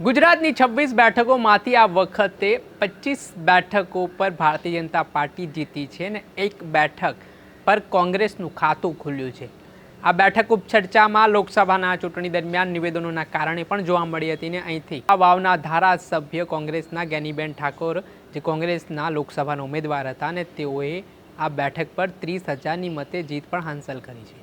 ગુજરાતની છવ્વીસ બેઠકોમાંથી આ વખતે પચીસ બેઠકો પર ભારતીય જનતા પાર્ટી જીતી છે અને એક બેઠક પર કોંગ્રેસનું ખાતું ખુલ્યું છે. આ બેઠક ઉપચર્ચામાં લોકસભાના ચૂંટણી દરમિયાન નિવેદનોના કારણે પણ જોવા મળી હતી ને અહીંથી. આ વાવના ધારાસભ્ય કોંગ્રેસના જ્ઞાનીબેન ઠાકોર, જે કોંગ્રેસના લોકસભાના ઉમેદવાર હતા અને તેઓએ આ બેઠક પર ત્રીસ હજારની મતે જીત પણ હાંસલ કરી છે.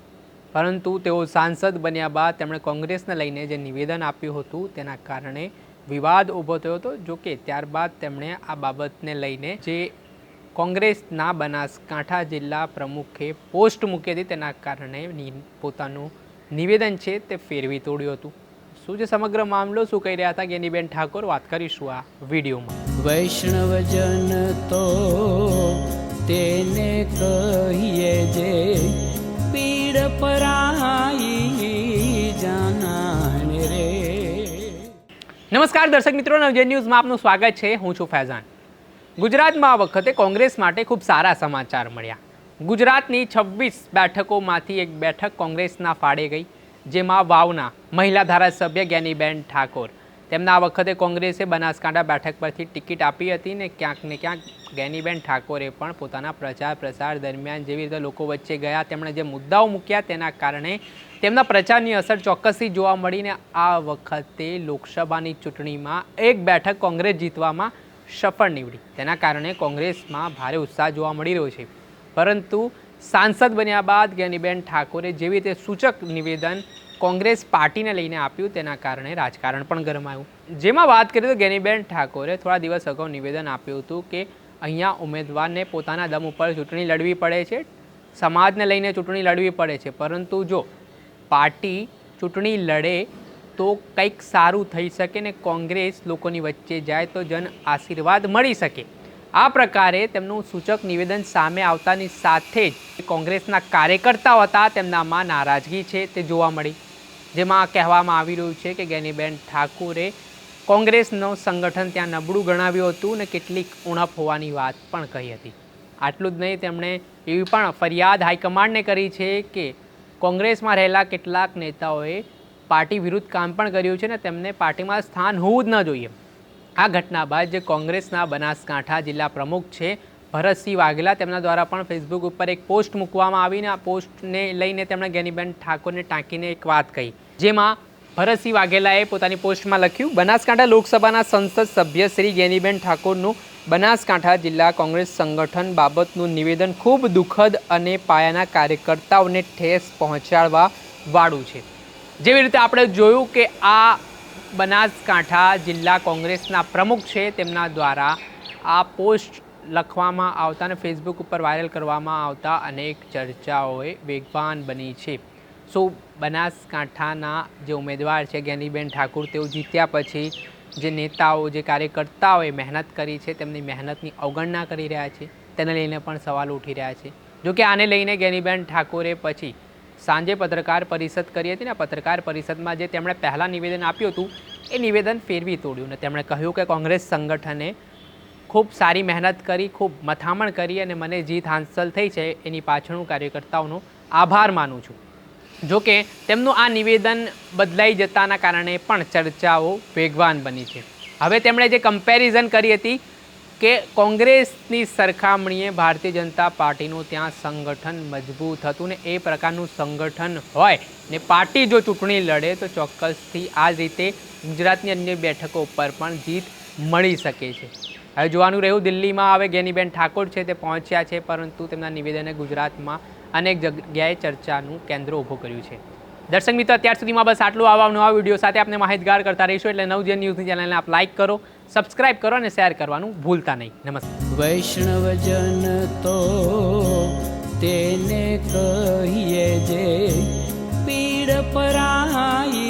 પરંતુ તેઓ સાંસદ બન્યા બાદ તેમણે કોંગ્રેસને લઈને જે નિવેદન આપ્યું હતું તેના કારણે વિવાદ ઊભો થયો હતો. જો કે ત્યારબાદ તેમણે આ બાબતને લઈને જે કોંગ્રેસના બનાસકાંઠા જિલ્લા પ્રમુખે પોસ્ટ મૂકી હતી તેના કારણે પોતાનું નિવેદન છે તે ફેરવી તોડ્યું હતું. શું છે સમગ્ર મામલો શું કહી રહ્યા હતા ગેનીબેન ઠાકોર? વાત કરીશું આ વિડીયોમાં. વૈષ્ણવજન તો તેને કહીએ જે નમસ્કાર દર્શક મિત્રો, નવજે ન્યૂઝમાં આપનું સ્વાગત છે. હું છું ફૈઝાન. ગુજરાતમાં આ વખતે કોંગ્રેસ માટે ખૂબ સારા સમાચાર મળ્યા. ગુજરાતની છવ્વીસ બેઠકોમાંથી એક બેઠક કોંગ્રેસના ફાળે ગઈ, જેમાં વાવના મહિલા ધારાસભ્ય જ્ઞાનીબેન ઠાકોર તેમના આ વખતે કોંગ્રેસે બનાસકાંઠા બેઠક પરથી ટિકિટ આપી હતી ને ક્યાંક ને ક્યાંક ગેનીબેન ઠાકોરે પણ પોતાના પ્રચાર પ્રસાર દરમિયાન જેવી રીતે લોકો વચ્ચે ગયા. તેમણે જે મુદ્દાઓ મૂક્યા તેના કારણે તેમના પ્રચારની અસર ચોક્કસથી જોવા મળીને આ વખતે લોકસભાની ચૂંટણીમાં એક બેઠક કોંગ્રેસ જીતવામાં સફળ નીવડી. તેના કારણે કોંગ્રેસમાં ભારે ઉત્સાહ જોવા મળી રહ્યો છે. પરંતુ સાંસદ બન્યા બાદ ગેનીબેન ઠાકોરે જેવી રીતે સૂચક નિવેદન કોંગ્રેસ પાર્ટીને લઈને આપ્યું તેના કારણે રાજકારણ પણ ગરમાયું. જેમાં વાત કરીએ તો ગેનીબેન ઠાકોરે થોડા દિવસ અગાઉ નિવેદન આપ્યું હતું કે અહીંયા ઉમેદવારને પોતાના દમ ઉપર ચૂંટણી લડવી પડે છે, સમાજને લઈને ચૂંટણી લડવી પડે છે. પરંતુ જો પાર્ટી ચૂંટણી લડે તો કંઈક સારું થઈ શકે ને કોંગ્રેસ લોકોની વચ્ચે જાય તો જન આશીર્વાદ મળી શકે. આ પ્રકારે તેમનું સૂચક નિવેદન સામે આવતાની સાથે જ કોંગ્રેસના કાર્યકર્તાઓ હતા તેમનામાં નારાજગી છે તે જોવા મળી. જેમાં કહેવામાં આવી રહ્યું છે કે ગેનીબેન ઠાકુરે કોંગ્રેસનું સંગઠન ત્યાં નબળું ગણાવ્યું હતું ને કેટલીક ઉણપ હોવાની વાત પણ કહી હતી. આટલું જ નહીં, તેમણે એવી પણ ફરિયાદ હાઈકમાન્ડને કરી છે કે કોંગ્રેસમાં રહેલા કેટલાક નેતાઓએ પાર્ટી વિરુદ્ધ કામ પણ કર્યું છે ને તેમને પાર્ટીમાં સ્થાન હોવું જ ન જોઈએ. આ ઘટના બાદ જે કોંગ્રેસના બનાસકાંઠા જિલ્લા પ્રમુખ છે ભરતસિંહ વાઘેલા તેમના દ્વારા પણ ફેસબુક ઉપર એક પોસ્ટ મૂકવામાં આવીને આ પોસ્ટને લઈને તેમણે જ્ઞાનીબેન ઠાકોરને ટાંકીને એક વાત કહી. જેમાં ભરતસિંહ વાઘેલાએ પોતાની પોસ્ટમાં લખ્યું, બનાસકાંઠા લોકસભાના સંસદ સભ્ય શ્રી જ્ઞાનીબેન ઠાકોરનું બનાસકાંઠા જિલ્લા કોંગ્રેસ સંગઠન બાબતનું નિવેદન ખૂબ દુઃખદ અને પાયાના કાર્યકર્તાઓને ઠેસ પહોંચાડવા વાળું છે. જેવી રીતે આપણે જોયું કે આ બનાસકાંઠા જિલ્લા કોંગ્રેસના પ્રમુખ છે, તેમના દ્વારા આ પોસ્ટ લખવામાં આવતા અને ફેસબુક ઉપર વાયરલ કરવામાં આવતા અનેક ચર્ચાઓએ વેગવાન બની છે. સો, બનાસકાંઠાના જે ઉમેદવાર છે, જ્ઞાનીબેન ઠાકુર, તેઓ જીત્યા પછી જે નેતાઓ, જે કાર્યકર્તાઓએ મહેનત કરી છે, તેમની મહેનતની અવગણના કરી રહ્યા છે, તેને લઈને પણ સવાલ ઉઠી રહ્યા છે. જોકે આને લઈને જ્ઞાનીબેન ઠાકોરે પછી સાંજે પત્રકાર પરિષદ કરી હતી ને પત્રકાર પરિષદમાં જે તેમણે પહેલાં નિવેદન આપ્યું હતું, એ નિવેદન ફેરવી તોડ્યું ને તેમણે કહ્યું કે કોંગ્રેસ સંગઠને ખૂબ સારી મહેનત કરી, ખૂબ મથામણ કરી અને મને જીત હાંસલ થઈ છે એની પાછળનું કાર્યકર્તાઓનો આભાર માનું છું. જો કે, તેમનું આ નિવેદન બદલાઈ જતાના કારણે પણ ચર્ચાઓ વેગવાન બની છે. હવે તેમણે જે કમ્પેરિઝન કરી હતી કે કોંગ્રેસની સરખામણીએ ભારતીય જનતા પાર્ટીનું ત્યાં સંગઠન મજબૂત હતું ને એ પ્રકારનું સંગઠન હોય ને પાર્ટી જો ચૂંટણી લડે તો ચોક્કસથી આ રીતે ગુજરાતની અન્ય બેઠકો ઉપર પણ જીત મળી શકે છે. હવે જોવાનું રહ્યું, દિલ્હીમાં હવે ગેનીબેન ઠાકોર છે તે પહોંચ્યા છે, પરંતુ તેમના નિવેદને ગુજરાતમાં અનેક જગ્યાએ ચર્ચાનું કેન્દ્ર ઊભું કર્યું છે. દર્શક મિત્રો, અત્યાર સુધીમાં બસ આટલું આવા નવા વીડિયો સાથે આપણે માહિતગાર કરતા રહીશું એટલે નવજન ન્યૂઝની ચેનલને આપ લાઇક કરો, સબસ્ક્રાઇબ કરો અને શેર કરવાનું ભૂલતા નહીં. નમસ્કાર. વૈષ્ણવજન તો તેને કહીએ જે પીડ પરાઈ